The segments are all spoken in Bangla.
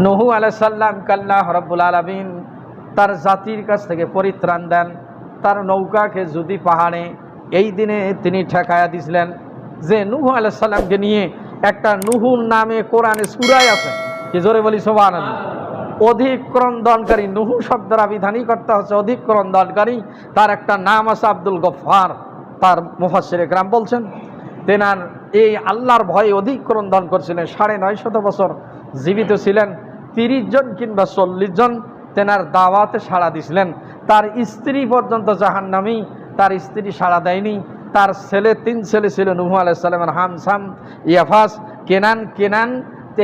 নহু আলাইসাল্লাম কাল্লাহ রব্বুল আলমিন তার জাতির কাছ থেকে পরিত্রাণ দেন। তার নৌকাকে যদি পাহাড়ে এই দিনে তিনি ঠেকায়া দিছিলেন যে নুহু আলাইসাল্লামকে নিয়ে একটা নুহুর নামে কোরআনে সুরাই আছে। কি জোরে বলি সোবান অধিক্রম দনকারী নুহু শব্দের আবিধানই করতে হচ্ছে অধিক্রম দনকারী তার একটা নাম আছে আব্দুল গফার তার মুফাসির গ্রাম বলছেন। তেনার এই আল্লাহর ভয়ে অধিক্রম দান করছিলেন। সাড়ে নয় শত বছর জীবিত ছিলেন, তিরিশ জন কিংবা চল্লিশ জন তেনার দাওয়াতে সাড়া দিছিলেন। তার স্ত্রী পর্যন্ত জাহান্নামি, তার স্ত্রী সাড়া দেয়নি। তার ছেলে, তিন ছেলে ছিল, নুহু আলাইসাল্লামের হামসাম, ইয়াফাস, কেনান কেনান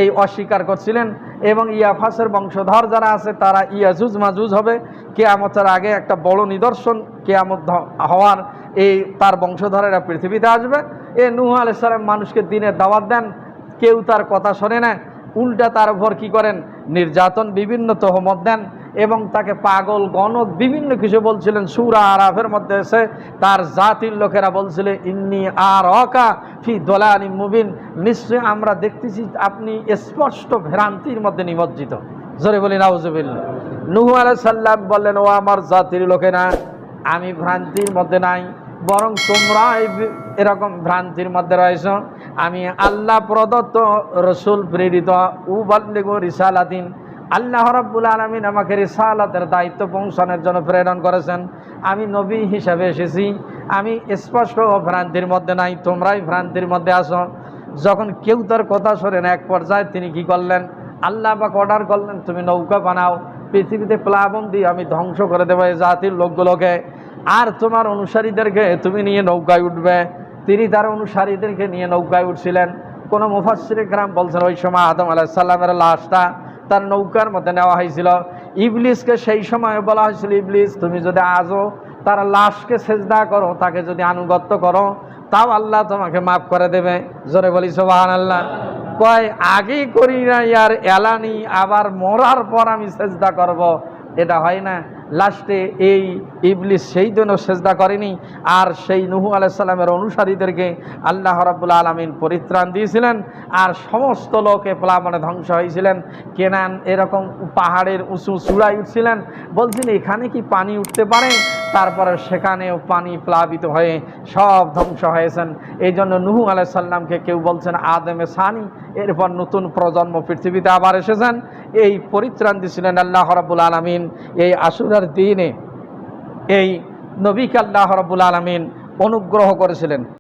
এই অস্বীকার করছিলেন এবং ইয়াফাসের বংশধর যারা আছে, তারা ইয়াজুজ মাজুজ হবে। কেয়ামতের আগে একটা বড় নিদর্শন কেয়ামত হওয়ার এই তার বংশধরেরা পৃথিবীতে আসবে। এ নুহ আলাইসালাম মানুষকে দিনে দাওয়াত দেন, কেউ তার কথা শোনে না, উল্টা তার উপর কী করেন? নির্যাতন, বিভিন্ন তহমত দেন এবং তাকে পাগল, গণক, বিভিন্ন কিছু বলছিলেন। সুরা আরাফের মধ্যে এসে তার জাতির লোকেরা বলছিলেন ইন্নি আর অকা ফি দোলানি মুবিন। নিশ্চয়ই আমরা দেখতেছি আপনি স্পষ্ট ভ্রান্তির মধ্যে নিমজ্জিত। জোরে বলি নাউজুবিল্লা নুহু আলাইহিস সাল্লাম বললেন, ও আমার জাতির লোকেরা, আমি ভ্রান্তির মধ্যে নাই। বরং তোমরা এরকম ভ্রান্তির মধ্যে রয়েছ। আমি আল্লাহ প্রদত্ত রসুল প্রেরিত উবাল্লিগো রিসালাদিন আল্লাহ রাব্বুল আলমিন আমাকে রিসালাতের দায়িত্ব পৌঁছানোর জন্য প্রেরণ করেছেন। আমি নবী হিসাবে এসেছি। আমি স্পষ্ট ভ্রান্তির মধ্যে নাই, তোমরাই ভ্রান্তির মধ্যে আসো যখন কেউ তার কথা শোনেন এক পর্যায়ে তিনি কি করলেন? আল্লাহ বা অর্ডার করলেন, তুমি নৌকা বানাও, পৃথিবীতে প্লাবন দিয়ে আমি ধ্বংস করে দেবো এই জাতির লোকগুলোকে। আর তোমার অনুসারীদেরকে তুমি নিয়ে নৌকায় উঠবে। তিনি তার অনুসারীদেরকে নিয়ে নৌকায় উঠছিলেন। কোনো মুফাসির গ্রাম বলছেন, ওই সময় আদম আলাহিসাল্লামের লাশটা তার নৌকার মধ্যে নেওয়া হয়েছিল। ইবলিসকে সেই সময় বলা হয়েছিল, ইবলিস, তুমি যদি আজও তার লাশকে সেজদা করো, তাকে যদি আনুগত্য করো, তাও আল্লাহ তোমাকে মাফ করে দেবে। জোরে বলি সোবাহান আল্লাহ কয়, আগেই করি না ইয়ার এলানি, আবার মরার পর আমি সেজদা করব। এটা হয় না। লাস্টে এই ইবলিস সেই জন্য সেজদা করেনি। আর সেই নুহু আলাইসাল্লামের অনুসারীদেরকে আল্লাহ রাব্বুল আলমিন পরিত্রাণ দিয়েছিলেন আর সমস্ত লোকে প্লাবনে ধ্বংস হয়েছিলেন। কেনান এরকম পাহাড়ের উঁচু চূড়ায় উঠছিলেন। বলছেন, এখানে কি পানি উঠতে পারে? তারপরে সেখানেও পানি প্লাবিত হয়ে সব ধ্বংস হয়েছেন। এই জন্য নুহু আলাইসাল্লামকে কেউ বলছেন, আদমে সানি, এরপর নতুন প্রজন্ম পৃথিবীতে আবার এসেছেন। এই পরিত্রাণ দিয়েছিলেন আল্লাহ রাব্বুল আলমিন। এই আশুরার দিনে এই নবীকে আল্লাহ রবুল আলমিন অনুগ্রহ করেছিলেন।